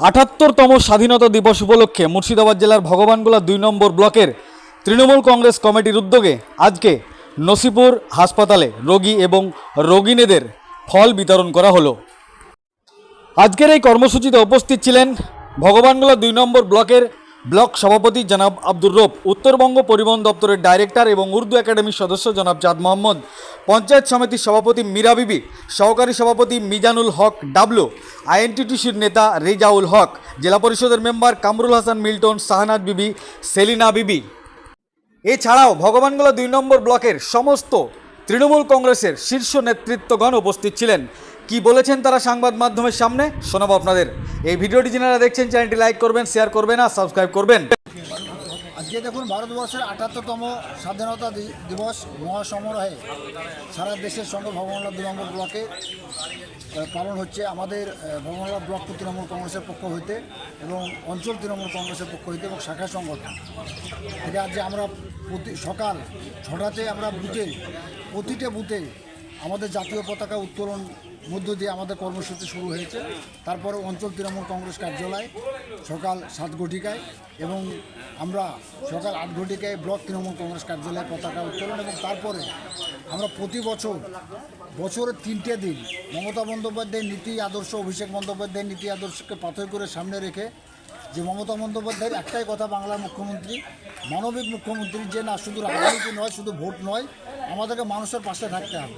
আটাত্তরতম স্বাধীনতা দিবস উপলক্ষে মুর্শিদাবাদ জেলার ভগবানগোলা দুই নম্বর ব্লকের তৃণমূল কংগ্রেস কমিটির উদ্যোগে আজকে নসিপুর হাসপাতালে রোগী এবং রোগিনীদের ফল বিতরণ করা হলো। আজকের এই কর্মসূচিতে উপস্থিত ছিলেন ভগবানগোলা দুই নম্বর ব্লকের ব্লক সভাপতি জনাব আব্দুর রব উত্তরবঙ্গ পরিবহন দপ্তরের ডাইরেক্টর এবং উর্দু একাডেমির সদস্য জনাব চাঁদ মোহাম্মদ, পঞ্চায়েত সমিতির সভাপতি মীরা বিবি, সহকারী সভাপতি মিজানুল হক ডাবলু, আইএনটিটিসির নেতা রেজাউল হক, জেলা পরিষদের মেম্বার কামরুল হাসান মিল্টন, শাহনাজ বিবি, সেলিনা বিবি। এছাড়াও ভগবানগোলা দুই নম্বর ব্লকের সমস্ত তৃণমূল কংগ্রেসের শীর্ষ নেতৃত্বগণ উপস্থিত ছিলেন। কি বলেছেন তারা সংবাদ মাধ্যমের সামনে? শোনাবো আপনাদের। এই ভিডিওটি যারা দেখছেন চ্যানেলটি লাইক করবেন শেয়ার করবেন আর সাবস্ক্রাইব করবেন। আজকে দেখুন ভারতবর্ষের আটাত্তরতম স্বাধীনতা দিবস মহাসমারোহে সারা দেশের সঙ্গে ভগবানলা দু ব্লকে পালন হচ্ছে আমাদের আহ, ভগবানলা ব্লক তৃণমূল কংগ্রেসের পক্ষ হইতে এবং অঞ্চল তৃণমূল কংগ্রেসের পক্ষ হইতে এবং শাখা সংগঠন। থেকে আজকে আমরা প্রতি সকাল ছটাতে আমরা বুথে প্রতিটা বুথে আমাদের জাতীয় পতাকা উত্তোলন মধ্য দিয়ে আমাদের কর্মসূচি শুরু হয়েছে। তারপরে অঞ্চল তৃণমূল কংগ্রেস কার্যালয় সকাল সাত ঘটিকায় এবং আমরা সকাল আট ঘটিকায় ব্লক তৃণমূল কংগ্রেস কার্যালয়ে পতাকা উত্তোলন এবং তারপরে আমরা প্রতি বছর বছরের তিনটে দিন মমতা বন্দ্যোপাধ্যায়ের নীতি আদর্শ, অভিষেক বন্দ্যোপাধ্যায়ের নীতি আদর্শকে পাথর করে সামনে রেখে যে মমতা বন্দ্যোপাধ্যায়ের একটাই কথা বাংলার মুখ্যমন্ত্রী, মানবিক মুখ্যমন্ত্রী যে না শুধু রাজনীতি নয়, শুধু ভোট নয়, আমাদেরকে মানুষের পাশে থাকতে হবে।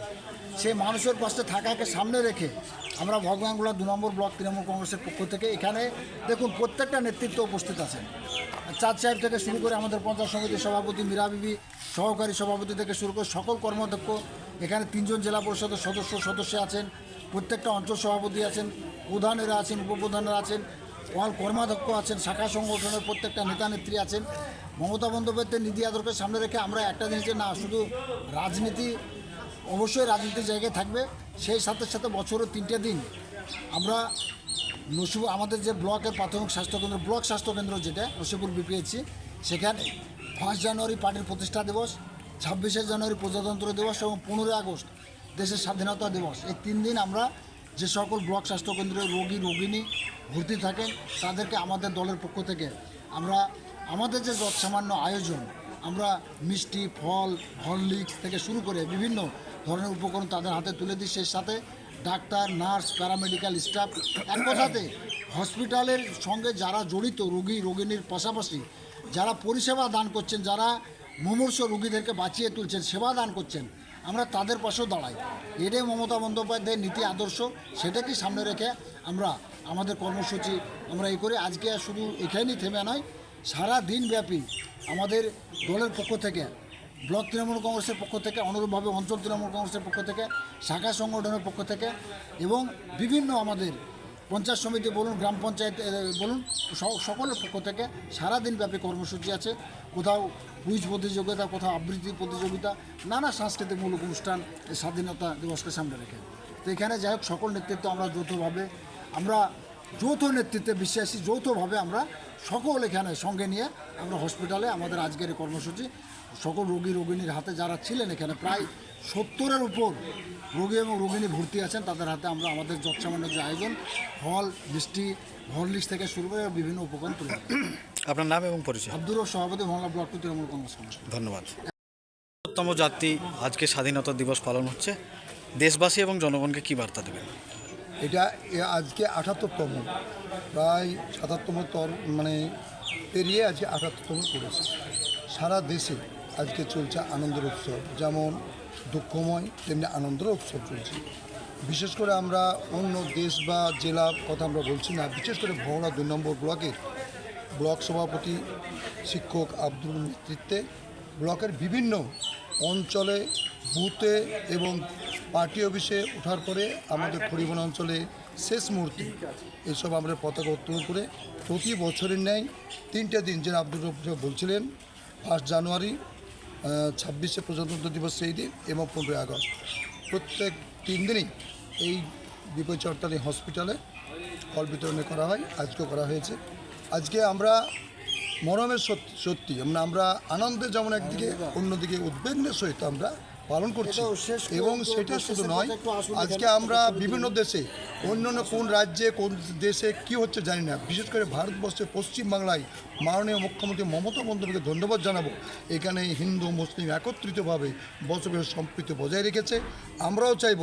সেই মানুষের পাশে থাকাকে সামনে রেখে আমরা ভগবানগুলা দু নম্বর ব্লক তৃণমূল কংগ্রেসের পক্ষ থেকে এখানে দেখুন প্রত্যেকটা নেতৃত্ব উপস্থিত আছেন। চাঁদ সাহেব থেকে শুরু করে আমাদের পঞ্চায়েত সমিতির সভাপতি, মীরা বিবি, সহকারী সভাপতি থেকে শুরু করে সকল কর্মাধ্যক্ষ, এখানে তিনজন জেলা পরিষদের সদস্য সদস্য আছেন। প্রত্যেকটা অঞ্চল সভাপতি আছেন, প্রধানেরা আছেন, উপপ্রধানেরা আছেন। ওয়াল কর্মাধ্যক্ষ আছেন, শাখা সংগঠনের প্রত্যেকটা নেতা নেত্রী আছেন। মমতা বন্দ্যোপাধ্যায় নীতি আদর্শকে সামনে রেখে আমরা একটা জিনিসে না, শুধু রাজনীতি, অবশ্যই রাজনীতির জায়গায় থাকবে। সেই সাথে সাথে বছরের তিনটে দিন আমরা নসিব, আমাদের যে ব্লকের প্রাথমিক স্বাস্থ্যকেন্দ্র ব্লক স্বাস্থ্যকেন্দ্র যেটা নসিপুর বিপিএইচসি, সেখানে ফার্স্ট জানুয়ারি পার্টির প্রতিষ্ঠা দিবস, ছাব্বিশে জানুয়ারি প্রজাতন্ত্র দিবস এবং পনেরোই আগস্ট দেশের স্বাধীনতা দিবস। এই তিন দিন আমরা যে সকল ব্লক স্বাস্থ্যকেন্দ্রে রোগী রোগিনী ভর্তি থাকেন, তাদেরকে আমাদের দলের পক্ষ থেকে আমরা, আমাদের যে যৎসামান্য আয়োজন, আমরা মিষ্টি, ফল, হরলিক্স থেকে শুরু করে বিভিন্ন ধরনের উপকরণ তাদের হাতে তুলে দিই। সেই সাথে ডাক্তার, নার্স, প্যারামেডিক্যাল স্টাফ এক কথাতে হসপিটালের সঙ্গে যারা জড়িত রোগী রোগিনীর পাশাপাশি যারা পরিষেবা দান করছেন, যারা মুমূর্ষ রোগীদেরকে বাঁচিয়ে তুলছেন, সেবা দান করছেন আমরা তাদের পাশেও দাঁড়াই। এটাই মমতা বন্দ্যোপাধ্যায়ের নীতি আদর্শ, সেটাকে সামনে রেখে আমরা আমাদের কর্মসূচি আমরা এ করে আজকে শুধু এখানেই থেমে নয়, সারা দিনব্যাপী আমাদের দলের পক্ষ থেকে, ব্লক তৃণমূল কংগ্রেসের পক্ষ থেকে, অনুরূপভাবে অঞ্চল তৃণমূল কংগ্রেসের পক্ষ থেকে, শাখা সংগঠনের পক্ষ থেকে এবং বিভিন্ন আমাদের পঞ্চায়েত সমিতি বলুন, গ্রাম পঞ্চায়েত বলুন সকলের পক্ষ থেকে সারা দিনব্যাপী কর্মসূচি আছে। কোথাও কুইজ প্রতিযোগিতা, কোথাও আবৃত্তি প্রতিযোগিতা, নানা সাংস্কৃতিক মূলক অনুষ্ঠান স্বাধীনতা দিবসকে সামনে রেখে। তো এখানে যাই হোক, সকল নেতৃত্ব আমরা যৌথভাবে, আমরা যৌথ নেতৃত্বে বিশ্বাসী, যৌথভাবে আমরা সকল এখানে সঙ্গে নিয়ে আমরা হসপিটালে আমাদের আজকের কর্মসূচি সকল রোগী রোগিনীর হাতে যারা ছিলেন এখানে প্রায় সত্তরের উপর রোগী এবং রোগিনী ভর্তি আছেন তাদের হাতে আমরা আমাদের যৎসামান্য যে আয়োজন ফল মিষ্টি হরলিক্স থেকে শুরু করে বিভিন্ন উপকরণ তুলে আপনার নাম এবং পরিচয়? আব্দুর সভাপতি মহল্লা ব্লক টু তৃণমূল কংগ্রেস ধন্যবাদ। তম জাতি আজকে স্বাধীনতা দিবস পালন হচ্ছে। দেশবাসী এবং জনগণকে কি বার্তা দেবেন? এটা এ- আজকে আঠাত্তরতম প্রায় সাতাত্তম তর মানে পেরিয়ে আজকে আঠাত্তরতম পড়েছে। সারা দেশে আজকে চলছে আনন্দের উৎসব। যেমন দুঃখময়, তেমনি আনন্দের উৎসব চলছে। বিশেষ করে আমরা অন্য দেশ বা জেলার কথা আমরা বলছি না, বিশেষ করে ভওনা দুই নম্বর ব্লকের ব্লক সভাপতি শিক্ষক আব্দুল নেতৃত্বে ব্লকের বিভিন্ন অঞ্চলে বুথে এবং পার্টি অফিসে ওঠার পরে আমাদের পরিবহন অঞ্চলে শেষ মুহূর্তে এসব আমরা পতাকা উত্তোলন করে প্রতি বছরের ন্যায় তিনটে দিন যে আব্দুল বলছিলেন ফার্স্ট জানুয়ারি ছাব্বিশে প্রজাতন্ত্র দিবস সেই দিন এবং পনেরোই আগস্ট। প্রত্যেক তিন দিনই এই বিপয় চরতালি হসপিটালে ফল বিতরণে করা হয়, আজকেও করা হয়েছে। আজকে আমরা মরমের সত্যি সত্যি, আমরা আনন্দে যেমন একদিকে, অন্যদিকে উদ্বেগের সহিত আমরা পালন করছি। এবং সেটা শুধু নয় আজকে আমরা বিভিন্ন দেশে অন্য অন্য কোন রাজ্যে কোন দেশে কি হচ্ছে জানি না। বিশেষ করে ভারতবর্ষের পশ্চিমবাংলায় মাননীয় মুখ্যমন্ত্রী মমতা বন্দ্যোপাধ্যায়কে ধন্যবাদ জানাব। এখানে হিন্দু মুসলিম একত্রিতভাবে বসবাসের সম্প্রীতি বজায় রেখেছে। আমরাও চাইব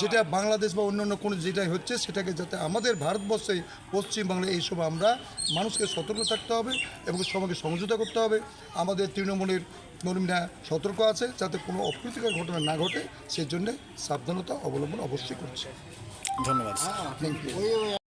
যেটা বাংলাদেশ বা অন্যান্য কোনো যেটাই হচ্ছে সেটাকে যাতে আমাদের ভারতবর্ষে পশ্চিমবাংলায় এইসব আমরা মানুষকে সতর্ক থাকতে হবে এবং সবাইকে সমঝোতা করতে হবে। আমাদের তৃণমূলের কর্মীরা সতর্ক আছে যাতে কোনো অপ্রীতিকর ঘটনা না ঘটে সেজন্য জন্যে সাবধানতা অবলম্বন অবশ্যই করছে। ধন্যবাদ। Thank you